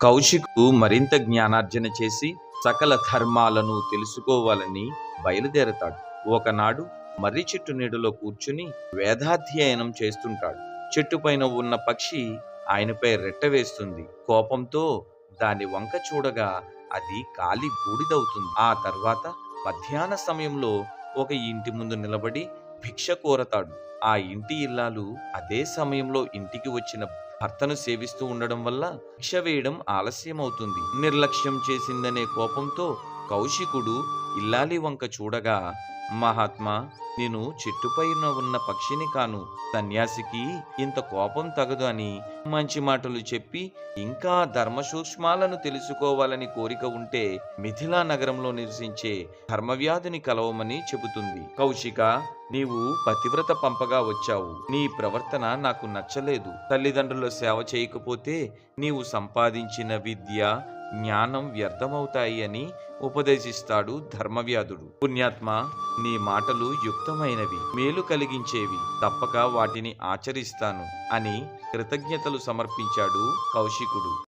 కౌశికు మరింత జ్ఞానార్జన చేసి సకల ధర్మాలను తెలుసుకోవాలని బయలుదేరతాడు. ఒకనాడు మర్రి చెట్టు నీడలో కూర్చుని వేదాధ్యయనం చేస్తుంటాడు. చెట్టుపైన ఉన్న పక్షి ఆయనపై రెట్టవేస్తుంది కోపంతో దాని వంక చూడగా అది కాలి బూడిదవుతుంది. ఆ తర్వాత మధ్యాహ్న సమయంలో ఒక ఇంటి ముందు నిలబడి భిక్ష కోరతాడు. ఆ ఇంటి ఇల్లాలు అదే సమయంలో ఇంటికి వచ్చిన భర్తను సేవిస్తూ ఉండడం వల్ల భిక్ష వేయడం ఆలస్యం అవుతుంది నిర్లక్ష్యం చేసిందనే కోపంతో కౌశికుడు ఇల్లాలి వంక చూడగా మహాత్మా నేను చెట్టుపైన ఉన్న పక్షిని కాను. సన్యాసికి ఇంత కోపం తగదు అని మంచి మాటలు చెప్పి ఇంకా ధర్మ సూక్ష్మాలను తెలుసుకోవాలని కోరిక ఉంటే మిథిలా నగరంలో నివసించే ధర్మవ్యాధిని కలవమని చెబుతుంది. కౌశిక నీవు పతివ్రత పంపగా వచ్చావు. నీ ప్రవర్తన నాకు నచ్చలేదు. తల్లిదండ్రుల సేవ చేయకపోతే నీవు సంపాదించిన విద్య జ్ఞానం వ్యర్థమవుతాయి అని ఉపదేశిస్తాడు ధర్మవ్యాధుడు. పుణ్యాత్మ నీ మాటలు యుక్తమైనవి మేలు కలిగించేవి తప్పక వాటిని ఆచరిస్తాను అని కృతజ్ఞతలు సమర్పించాడు కౌశికుడు.